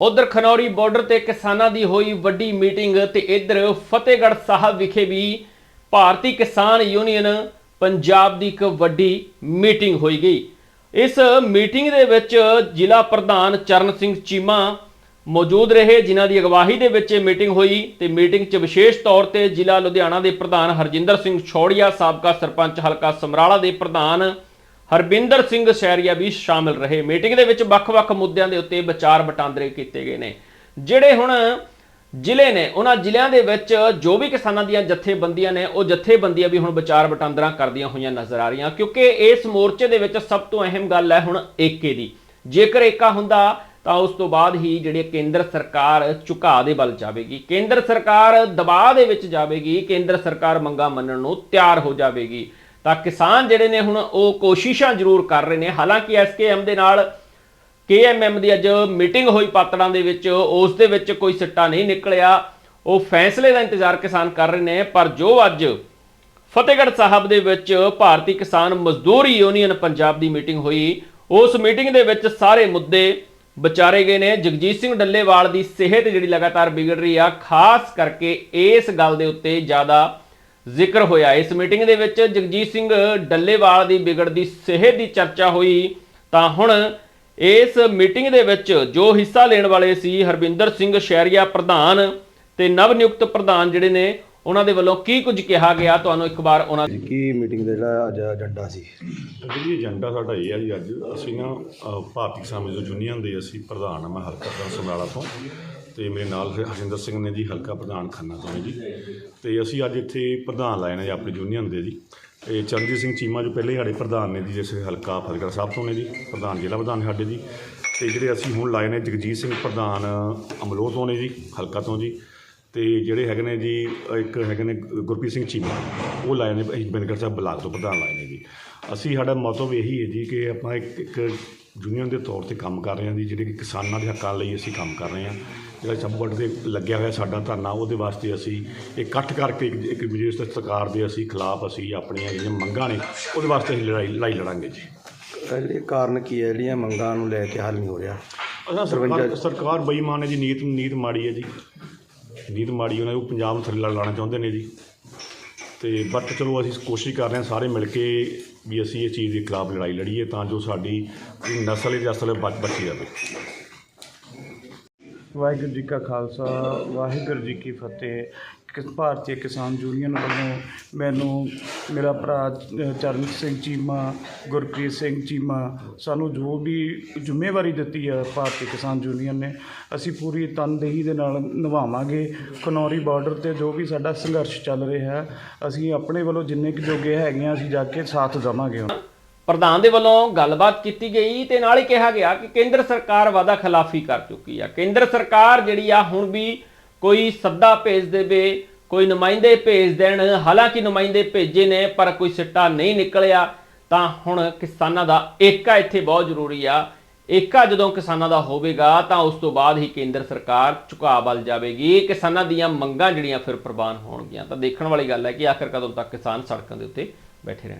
ਉਧਰ ਖਨੌਰੀ ਬਾਰਡਰ ਤੇ ਕਿਸਾਨਾਂ ਦੀ ਹੋਈ ਵੱਡੀ ਮੀਟਿੰਗ ਤੇ ਇੱਧਰ ਫਤਿਹਗੜ੍ਹ ਸਾਹਿਬ ਵਿਖੇ ਵੀ ਭਾਰਤੀ ਕਿਸਾਨ ਯੂਨੀਅਨ ਪੰਜਾਬ ਦੀ ਇੱਕ ਵੱਡੀ ਮੀਟਿੰਗ ਹੋਈ ਗਈ। ਇਸ ਮੀਟਿੰਗ ਦੇ ਵਿੱਚ ਜ਼ਿਲ੍ਹਾ ਪ੍ਰਧਾਨ ਚਰਨ ਸਿੰਘ ਚੀਮਾ ਮੌਜੂਦ ਰਹੇ, ਜਿਨ੍ਹਾਂ ਦੀ ਅਗਵਾਈ ਦੇ ਵਿੱਚ ਇਹ ਮੀਟਿੰਗ ਹੋਈ ਤੇ ਮੀਟਿੰਗ 'ਚ ਵਿਸ਼ੇਸ਼ ਤੌਰ ਤੇ ਜ਼ਿਲ੍ਹਾ ਲੁਧਿਆਣਾ ਦੇ ਪ੍ਰਧਾਨ ਹਰਜਿੰਦਰ ਸਿੰਘ ਛੋੜੀਆ, ਸਾਬਕਾ ਸਰਪੰਚ ਹਲਕਾ ਸਮਰਾਲਾ ਦੇ ਪ੍ਰਧਾਨ ਹਰਬਿੰਦਰ ਸਿੰਘ ਸ਼ੈਰੀਆ ਵੀ ਸ਼ਾਮਿਲ ਰਹੇ। ਮੀਟਿੰਗ ਦੇ ਵਿੱਚ ਵੱਖ-ਵੱਖ ਮੁੱਦਿਆਂ ਦੇ ਉੱਤੇ ਵਿਚਾਰ ਵਟਾਂਦਰੇ ਕੀਤੇ ਗਏ ਨੇ। ਜਿਹੜੇ ਹੁਣ ਜ਼ਿਲ੍ਹੇ ਨੇ, ਉਹਨਾਂ ਜ਼ਿਲ੍ਹਿਆਂ ਦੇ ਵਿੱਚ ਜੋ ਵੀ ਕਿਸਾਨਾਂ ਦੀਆਂ ਜਥੇਬੰਦੀਆਂ ਨੇ, ਉਹ ਜਥੇਬੰਦੀਆਂ ਵੀ ਹੁਣ ਵਿਚਾਰ ਵਟਾਂਦਰਾ ਕਰਦੀਆਂ ਹੋਈਆਂ ਨਜ਼ਰ ਆ ਰਹੀਆਂ। ਕਿਉਂਕਿ ਇਸ ਮੋਰਚੇ ਦੇ ਵਿੱਚ ਸਭ ਤੋਂ ਅਹਿਮ ਗੱਲ ਹੈ ਹੁਣ ਏਕੇ ਦੀ। ਜੇਕਰ ਏਕਾ ਹੁੰਦਾ, ਤਾਂ ਉਸ ਤੋਂ ਬਾਅਦ ਹੀ ਜਿਹੜੀ ਕੇਂਦਰ ਸਰਕਾਰ ਝੁਕਾਅ ਦੇ ਵੱਲ ਜਾਵੇਗੀ। ਕੇਂਦਰ ਸਰਕਾਰ ਦਬਾਅ ਦੇ ਵਿੱਚ ਜਾਵੇਗੀ। ਕੇਂਦਰ ਸਰਕਾਰ ਮੰਗਾਂ ਮੰਨਣ ਨੂੰ ਤਿਆਰ ਹੋ ਜਾਵੇਗੀ। ਤਾਂ ਕਿਸਾਨ ਜਿਹੜੇ ਨੇ ਹੁਣ ਉਹ ਕੋਸ਼ਿਸ਼ਾਂ ਜ਼ਰੂਰ ਕਰ ਰਹੇ ਨੇ। ਹਾਲਾਂਕਿ ਐਸਕੇਐਮ ਦੇ ਨਾਲ ਕੇਐਮਐਮ ਦੀ ਅੱਜ ਮੀਟਿੰਗ ਹੋਈ ਪਾਤੜਾਂ ਦੇ ਵਿੱਚ। ਉਸ ਦੇ ਵਿੱਚ ਕੋਈ ਸਿੱਟਾ ਨਹੀਂ ਨਿਕਲਿਆ। ਉਹ ਫੈਸਲੇ ਦਾ ਇੰਤਜ਼ਾਰ ਕਿਸਾਨ ਕਰ ਰਹੇ ਨੇ, ਪਰ ਜੋ ਅੱਜ ਫਤਿਹਗੜ੍ਹ ਸਾਹਿਬ ਦੇ ਵਿੱਚ ਭਾਰਤੀ ਕਿਸਾਨ ਮਜ਼ਦੂਰ ਯੂਨੀਅਨ ਪੰਜਾਬ ਦੀ ਮੀਟਿੰਗ ਹੋਈ, ਉਸ ਮੀਟਿੰਗ ਦੇ ਵਿੱਚ ਸਾਰੇ ਮੁੱਦੇ ਵਿਚਾਰੇ ਗਏ ਨੇ। ਜਗਜੀਤ ਸਿੰਘ ਡੱਲੇਵਾਲ ਦੀ ਸਿਹਤ ਜਿਹੜੀ ਲਗਾਤਾਰ ਵਿਗੜ ਰਹੀ ਆ, ਖਾਸ ਕਰਕੇ ਇਸ ਗੱਲ ਦੇ ਉੱਤੇ ਜ਼ਿਆਦਾ ਜ਼ਿਕਰ ਹੋਇਆ। ਇਸ ਮੀਟਿੰਗ ਦੇ ਵਿੱਚ ਜਗਜੀਤ ਸਿੰਘ ਡੱਲੇਵਾਲ ਦੀ ਵਿਗੜਦੀ ਸਿਹਤ ਦੀ ਚਰਚਾ ਹੋਈ। ਤਾਂ ਹੁਣ ਇਸ ਮੀਟਿੰਗ ਦੇ ਵਿੱਚ ਜੋ ਹਿੱਸਾ ਲੈਣ ਵਾਲੇ ਸੀ ਹਰਬਿੰਦਰ ਸਿੰਘ ਸ਼ੈਰੀਆ ਪ੍ਰਧਾਨ ਤੇ ਨਵ ਨਿਯੁਕਤ ਪ੍ਰਧਾਨ ਜਿਹੜੇ ਨੇ ਉਹਨਾਂ ਦੇ ਵੱਲੋਂ ਕੀ ਕੁਝ ਕਿਹਾ ਗਿਆ? ਤੁਹਾਨੂੰ ਇੱਕ ਵਾਰ ਉਹਨਾਂ ਕੀ ਮੀਟਿੰਗ ਦਾ ਜਿਹੜਾ ਅੱਜ ਏਜੰਡਾ ਸੀ? ਜੀ ਏਜੰਡਾ ਸਾਡਾ ਇਹ ਹੈ ਜੀ ਅੱਜ ਅਸੀਂ ਨਾ ਭਾਰਤੀ ਕਿਸਾਨ ਮਜ਼ਦੂਰ ਯੂਨੀਅਨ ਦੇ ਅਸੀਂ ਪ੍ਰਧਾਨ ਹਾਂ ਮੈਂ ਸਮਰਾਲਾ ਤੋਂ। ਤੇ ਮੇਰੇ ਨਾਲ ਫਿਰ ਹਰਜਿੰਦਰ ਸਿੰਘ ਨੇ ਜੀ ਹਲਕਾ ਪ੍ਰਧਾਨ ਖੰਨਾ ਤੋਂ ਨੇ ਜੀ। ਤੇ ਅਸੀਂ ਅੱਜ ਇੱਥੇ ਪ੍ਰਧਾਨ ਲਾਏ ਨੇ ਜੀ ਆਪਣੀ ਯੂਨੀਅਨ ਦੇ ਜੀ। ਇਹ ਚਰਨਜੀਤ ਸਿੰਘ ਚੀਮਾ ਜੋ ਪਹਿਲੇ ਸਾਡੇ ਪ੍ਰਧਾਨ ਨੇ ਜੀ, ਜਿਸ ਹਲਕਾ ਫਤਿਹਗੜ੍ਹ ਸਾਹਿਬ ਤੋਂ ਨੇ ਜੀ, ਪ੍ਰਧਾਨ, ਜ਼ਿਲ੍ਹਾ ਪ੍ਰਧਾਨ ਸਾਡੇ ਜੀ। ਤੇ ਜਿਹੜੇ ਅਸੀਂ ਹੁਣ ਲਾਏ ਨੇ ਜਗਜੀਤ ਸਿੰਘ ਪ੍ਰਧਾਨ ਅਮਲੋਹ ਤੋਂ ਨੇ ਜੀ, ਹਲਕਾ ਤੋਂ ਜੀ। ਤੇ ਜਿਹੜੇ ਹੈਗੇ ਨੇ ਜੀ, ਇੱਕ ਹੈਗੇ ਨੇ ਗੁਰਪ੍ਰੀਤ ਸਿੰਘ ਚੀਮਾ, ਉਹ ਲਾਏ ਨੇ ਅਸੀਂ ਬਿੰਦਗੜ੍ਹ ਸਾਹਿਬ ਬਲਾਕ ਤੋਂ ਪ੍ਰਧਾਨ ਲਾਏ ਨੇ ਜੀ। ਅਸੀਂ ਸਾਡਾ ਮਤਲਬ ਇਹੀ ਹੈ ਜੀ ਕਿ ਆਪਾਂ ਇੱਕ ਇੱਕ ਯੂਨੀਅਨ ਦੇ ਤੌਰ ਤੇ ਕੰਮ ਕਰ ਰਹੇ ਹਾਂ ਜੀ, ਜਿਹੜੇ ਕਿ ਕਿਸਾਨਾਂ ਦੇ ਹੱਕਾਂ ਲਈ ਅਸੀਂ ਕੰਮ ਕਰ ਰਹੇ ਹਾਂ। ਜਿਹੜਾ ਚੰਬੜ ਦੇ ਲੱਗਿਆ ਹੋਇਆ ਸਾਡਾ ਧਰਨਾ ਉਹਦੇ ਵਾਸਤੇ ਅਸੀਂ ਇਕੱਠ ਕਰਕੇ ਇੱਕ ਵਿਜੇਸ਼ ਸਰਕਾਰ ਦੇ ਅਸੀਂ ਖਿਲਾਫ ਅਸੀਂ ਆਪਣੀਆਂ ਜਿਹੜੀਆਂ ਮੰਗਾਂ ਨੇ ਉਹਦੇ ਵਾਸਤੇ ਅਸੀਂ ਲੜਾਈ ਲੜਾਈ ਲੜਾਂਗੇ ਜੀ। ਇਹ ਕਾਰਨ ਕੀ ਹੈ? ਜਿਹੜੀਆਂ ਮੰਗਾਂ ਨੂੰ ਲੈ ਕੇ ਹੱਲ ਨਹੀਂ ਹੋ ਰਿਹਾ। ਸਰਕਾਰ ਸਰਕਾਰ ਬੇਈਮਾਨ ਹੈ ਜੀ ਨੀਤ ਨੀਤ ਮਾੜੀ ਹੈ ਜੀ। ਨੀਤ ਮਾੜੀ ਉਹਨਾਂ ਨੂੰ ਪੰਜਾਬ ਨੂੰ ਥੱਲੇ ਲਾਣਾ ਚਾਹੁੰਦੇ ਨੇ ਜੀ। ਤੇ ਬਟ ਚਲੋ ਅਸੀਂ ਕੋਸ਼ਿਸ਼ ਕਰ ਰਹੇ ਹਾਂ ਸਾਰੇ ਮਿਲ ਕੇ ਵੀ ਅਸੀਂ ਇਹ ਚੀਜ਼ ਦੇ ਖਿਲਾਫ ਲੜਾਈ ਲੜੀਏ ਤਾਂ ਜੋ ਸਾਡੀ ਨਸਲ ਹੈ ਅਸਲ ਬਚ ਬਚੀ ਜਾਵੇ। ਵਾਹਿਗੁਰੂ ਜੀ ਕਾ ਖਾਲਸਾ, ਵਾਹਿਗੁਰੂ ਜੀ ਕੀ ਫਤਿਹ। ਭਾਰਤੀ ਕਿਸਾਨ ਯੂਨੀਅਨ ਵੱਲੋਂ ਮੈਨੂੰ ਮੇਰਾ ਭਰਾ ਚਰਨਜੀਤ ਸਿੰਘ ਚੀਮਾ, ਗੁਰਪ੍ਰੀਤ ਸਿੰਘ ਚੀਮਾ ਸਾਨੂੰ ਜੋ ਵੀ ਜ਼ਿੰਮੇਵਾਰੀ ਦਿੱਤੀ ਹੈ ਭਾਰਤੀ ਕਿਸਾਨ ਯੂਨੀਅਨ ਨੇ, ਅਸੀਂ ਪੂਰੀ ਤਨਦੇਹੀ ਦੇ ਨਾਲ ਨਿਭਾਵਾਂਗੇ। ਖਨੌਰੀ ਬਾਰਡਰ ਤੇ ਜੋ ਵੀ ਸਾਡਾ ਸੰਘਰਸ਼ ਚੱਲ ਰਿਹਾ ਹੈ ਅਸੀਂ ਆਪਣੇ ਵੱਲੋਂ ਜਿੰਨੇ ਕੁ ਜੋਗੇ ਹੈਗੇ ਹਾਂ ਅਸੀਂ ਜਾ ਕੇ ਸਾਥ ਦੇਵਾਂਗੇ। ਪ੍ਰਧਾਨ ਦੇ ਵੱਲੋਂ ਗੱਲਬਾਤ ਕੀਤੀ ਗਈ ਤੇ ਨਾਲ ਹੀ ਕਿਹਾ ਗਿਆ ਕਿ ਕੇਂਦਰ ਸਰਕਾਰ ਵਾਦਾ ਖਿਲਾਫੀ ਕਰ ਚੁੱਕੀ ਆ। ਕੇਂਦਰ ਸਰਕਾਰ ਜਿਹੜੀ ਆ ਹੁਣ ਵੀ ਕੋਈ ਸੱਦਾ ਭੇਜ ਦੇਵੇ, ਕੋਈ ਨੁਮਾਇੰਦੇ ਭੇਜ ਦੇਣ, ਹਾਲਾਂਕਿ ਨੁਮਾਇੰਦੇ ਭੇਜੇ ਨੇ, ਪਰ ਕੋਈ ਸਿੱਟਾ ਨਹੀਂ ਨਿਕਲਿਆ, ਤਾਂ ਹੁਣ ਕਿਸਾਨਾਂ ਦਾ ਏਕਾ ਇੱਥੇ ਬਹੁਤ ਜ਼ਰੂਰੀ ਆ। ਏਕਾ ਜਦੋਂ ਕਿਸਾਨਾਂ ਦਾ ਹੋਵੇਗਾ, ਤਾਂ ਉਸ ਤੋਂ ਬਾਅਦ ਹੀ ਕੇਂਦਰ ਸਰਕਾਰ ਝੁਕਾਅ ਵੱਲ ਜਾਵੇਗੀ। ਕਿਸਾਨਾਂ ਦੀਆਂ ਮੰਗਾਂ ਜਿਹੜੀਆਂ ਫਿਰ ਪ੍ਰਵਾਨ ਹੋਣਗੀਆਂ। ਤਾਂ ਦੇਖਣ ਵਾਲੀ ਗੱਲ ਹੈ ਕਿ ਆਖਰ ਕਦੋਂ ਤੱਕ ਕਿਸਾਨ ਸੜਕਾਂ ਦੇ ਉੱਤੇ ਬੈਠੇ ਰਹਿਣਗੇ।